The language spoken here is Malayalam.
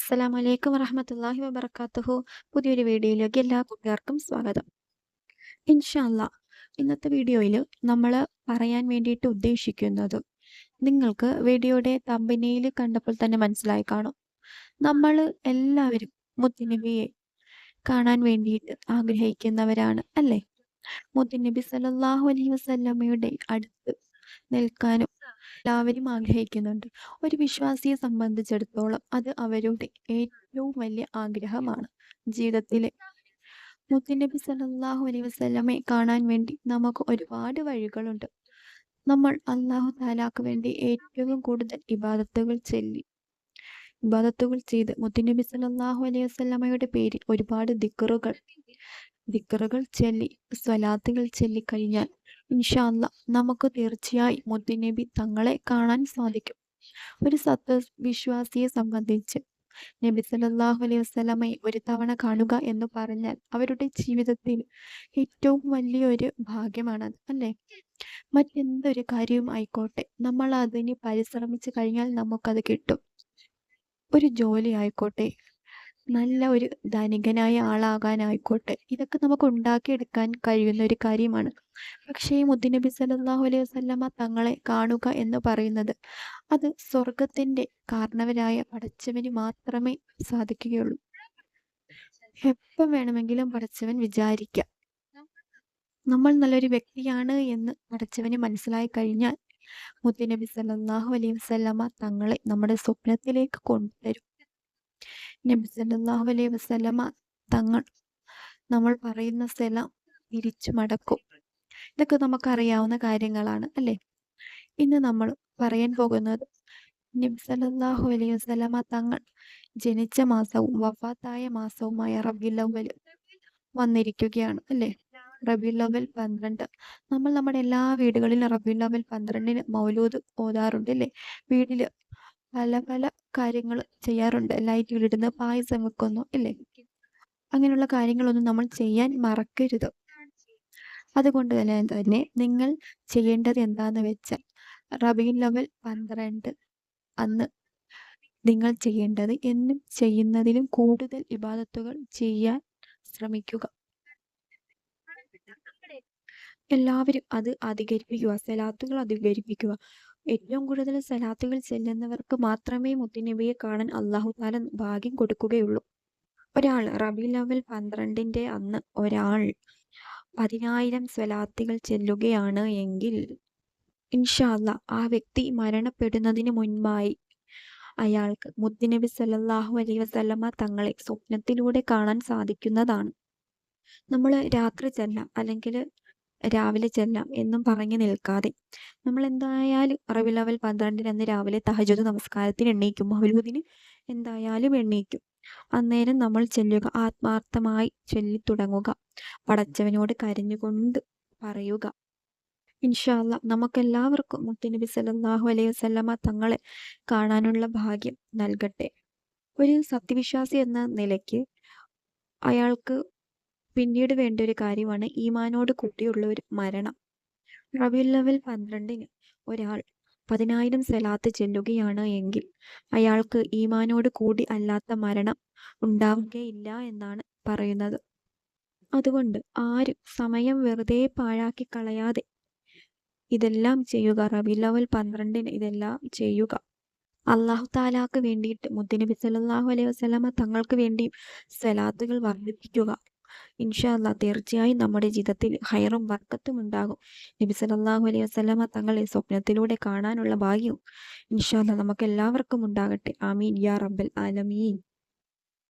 അസ്സലാമു വലൈക്കും വറഹമത്തല്ലാഹി വബർക്കാത്തുഹു പുതിയൊരു വീഡിയോയിലേക്ക് എല്ലാ കൂട്ടുകാർക്കും സ്വാഗതം. ഇൻഷാ അല്ലാ ഇന്നത്തെ വീഡിയോയിൽ നമ്മൾ പറയാൻ വേണ്ടിയിട്ട് ഉദ്ദേശിക്കുന്നത് നിങ്ങൾക്ക് വീഡിയോയുടെ തമ്പനയിൽ കണ്ടപ്പോൾ തന്നെ മനസ്സിലായി കാണും. നമ്മൾ എല്ലാവരും മുത്തുനബിയെ കാണാൻ വേണ്ടിയിട്ട് ആഗ്രഹിക്കുന്നവരാണ് അല്ലേ? മുത്തുനബി സല്ലല്ലാഹു അലൈഹി വസല്ലമയുടെ അടുത്ത് നിൽക്കാനും എല്ലാവരും ആഗ്രഹിക്കുന്നുണ്ട്. ഒരു വിശ്വാസിയെ സംബന്ധിച്ചിടത്തോളം അത് അവരുടെ ഏറ്റവും വലിയ ആഗ്രഹമാണ്. ജീവിതത്തിലെ മുത്തുനബി സല്ലല്ലാഹു അലൈ വസല്ലമയെ കാണാൻ വേണ്ടി നമുക്ക് ഒരുപാട് വഴികളുണ്ട്. നമ്മൾ അള്ളാഹു താലാക്ക് വേണ്ടി ഏറ്റവും കൂടുതൽ ഇബാദത്തുകൾ ചൊല്ലി ഇബാദത്തുകൾ ചെയ്ത് മുത്തുനബി സല്ലല്ലാഹു അലൈഹി വസല്ലമയുടെ പേരിൽ ഒരുപാട് ദിക്കറുകൾ ദിക്കറുകൾ ചൊല്ലി സ്വലാത്തുകൾ ചൊല്ലിക്കഴിഞ്ഞാൽ ഇൻഷാ അല്ലാ നമുക്ക് തീർച്ചയായും മുത്തുനബി തങ്ങളെ കാണാൻ സാധിക്കും. ഒരു സത്വ വിശ്വാസിയെ സംബന്ധിച്ച് നബി സല്ലല്ലാഹു അലൈഹി വസല്ലമയെ ഒരു തവണ കാണുക എന്ന് പറഞ്ഞാൽ അവരുടെ ജീവിതത്തിൽ ഏറ്റവും വലിയൊരു ഭാഗ്യമാണത് അല്ലേ? മറ്റെന്തൊരു കാര്യവും ആയിക്കോട്ടെ നമ്മൾ അതിന് പരിശ്രമിച്ചു കഴിഞ്ഞാൽ നമുക്കത് കിട്ടും. ഒരു ജോലി ആയിക്കോട്ടെ നല്ല ഒരു ധനികനായ ആളാകാനായിക്കോട്ടെ. ഇതൊക്കെ നമുക്ക് ഉണ്ടാക്കിയെടുക്കാൻ കഴിയുന്ന ഒരു കാര്യമാണ്. പക്ഷേ ഈ സലാഹു അലൈഹി വസല്ലമ തങ്ങളെ കാണുക എന്ന് പറയുന്നത് അത് സ്വർഗത്തിന്റെ കാരണവരായ പടച്ചവന് മാത്രമേ സാധിക്കുകയുള്ളൂ. എപ്പം വേണമെങ്കിലും പടച്ചവൻ വിചാരിക്കാം. നമ്മൾ നല്ലൊരു വ്യക്തിയാണ് എന്ന് പടച്ചവന് മനസ്സിലായി കഴിഞ്ഞാൽ മുദ്ദിനബി സല്ലല്ലാഹു അലൈഹി വസല്ലമ തങ്ങളെ നമ്മുടെ സ്വപ്നത്തിലേക്ക് കൊണ്ടുവരും. നബി സല്ലാഹു അലൈഹി വസല്ലമ തങ്ങൾ നമ്മൾ പറയുന്ന സ്ഥലം തിരിച്ചു മടക്കും. ഇതൊക്കെ നമുക്കറിയാവുന്ന കാര്യങ്ങളാണ് അല്ലേ? ഇന്ന് നമ്മൾ പറയാൻ പോകുന്നത് നബി സല്ലല്ലാഹു അലൈഹി വസല്ലമ തങ്ങൾ ജനിച്ച മാസവും വഫാത്തായ മാസവുമായ റബീഉൽ അവ്വൽ വന്നിരിക്കുകയാണ് അല്ലേ? റബീഉൽ ലവൽ പന്ത്രണ്ട്. നമ്മൾ നമ്മുടെ എല്ലാ വീടുകളിലും റബീഉൽ ലവൽ പന്ത്രണ്ടിന് മൗലൂദ് ഓതാറുണ്ട് അല്ലേ? വീട്ടിൽ പല പല കാര്യങ്ങൾ ചെയ്യാറുണ്ട്. ലൈറ്റ് ഇടുന്നു പായസം വെക്കുന്നു ഇല്ലേ? അങ്ങനെയുള്ള കാര്യങ്ങളൊന്നും നമ്മൾ ചെയ്യാൻ മറക്കരുത്. അതുകൊണ്ട് തന്നെ തന്നെ നിങ്ങൾ ചെയ്യേണ്ടത് എന്താന്ന് വെച്ചാൽ റബീഉൽ ലെവൽ പന്ത്രണ്ട് അന്ന് നിങ്ങൾ ചെയ്യേണ്ടത് എന്നും ചെയ്യുന്നതിലും കൂടുതൽ ഇബാദത്തുകൾ ചെയ്യാൻ ശ്രമിക്കുക. എല്ലാവരും അത് അധികരിപ്പിക്കുക സലാത്തുകൾ അധികരിപ്പിക്കുക. ഏറ്റവും കൂടുതൽ സലാത്തുകൾ ചെല്ലുന്നവർക്ക് മാത്രമേ മുത്തുനബിയെ കാണാൻ അള്ളാഹു താല ഭാഗ്യം കൊടുക്കുകയുള്ളൂ. ഒരാൾ റബി ലവൽ പന്ത്രണ്ടിന്റെ അന്ന് ഒരാൾ പതിനായിരം സ്വലാത്തുകൾ ചെല്ലുകയാണ് എങ്കിൽ ഇൻഷാ അല്ലാ ആ വ്യക്തി മരണപ്പെടുന്നതിന് മുൻപായി അയാൾക്ക് മുത്തുനബി സല്ലാഹു അലൈ വസല്ലമ തങ്ങളെ സ്വപ്നത്തിലൂടെ കാണാൻ സാധിക്കുന്നതാണ്. നമ്മൾ രാത്രി ചെല്ലാം അല്ലെങ്കിൽ രാവിലെ ചെല്ലാം എന്നും പറഞ്ഞു നിൽക്കാതെ. നമ്മൾ എന്തായാലും റബിലവൽ പന്ത്രണ്ടിന് അന്ന് രാവിലെ തഹജ്ജുദ് നമസ്കാരത്തിന് എണ്ണീക്കും. മൗലൂദിന് എന്തായാലും എണ്ണീക്കും. അന്നേരം നമ്മൾ ചെല്ലുക. ആത്മാർത്ഥമായി ചൊല്ലി തുടങ്ങുക പടച്ചവനോട് കരഞ്ഞുകൊണ്ട് പറയുക. ഇൻഷാ അല്ലാ നമുക്കെല്ലാവർക്കും മുത്തുനബി സല്ലല്ലാഹു അലൈഹി വസല്ലമ തങ്ങളെ കാണാനുള്ള ഭാഗ്യം നൽകട്ടെ. ഒരു സത്യവിശ്വാസി എന്ന നിലയ്ക്ക് അയാൾക്ക് പിന്നീട് വേണ്ട ഒരു കാര്യമാണ് ഈമാനോട് കൂടിയുള്ള ഒരു മരണം. റബീഉൽ അവ്വൽ പന്ത്രണ്ടിന് ഒരാൾ പതിനായിരം സലാത്ത് ചെല്ലുകയാണ് എങ്കിൽ അയാൾക്ക് ഈമാനോട് കൂടി അല്ലാത്ത മരണം ഉണ്ടാവുകയില്ല എന്നാണ് പറയുന്നത്. അതുകൊണ്ട് ആരും സമയം വെറുതെ പാഴാക്കി കളയാതെ ഇതെല്ലാം ചെയ്യുക. റബീഉൽ അവ്വൽ പന്ത്രണ്ടിന് ഇതെല്ലാം ചെയ്യുക. അള്ളാഹു താലാക്ക് വേണ്ടിയിട്ട് മുത്തനബി സല്ലല്ലാഹു അലൈഹി വസ്ലമ തങ്ങൾക്ക് വേണ്ടിയും സ്വലാത്തുകൾ വർദ്ധിപ്പിക്കുക. ഇൻഷാ അല്ലാ തീർച്ചയായും നമ്മുടെ ജീവിതത്തിൽ ഹൈറും വർക്കത്തും ഉണ്ടാകും. നബി സല്ലല്ലാഹു അലൈഹി വസല്ലമ തങ്ങളെ സ്വപ്നത്തിലൂടെ കാണാനുള്ള ഭാഗ്യവും ഇൻഷാ അല്ലാ നമുക്ക് എല്ലാവർക്കും ഉണ്ടാകട്ടെ. ആമീൻ. യാ റബ്ബൽ ആലമീൻ.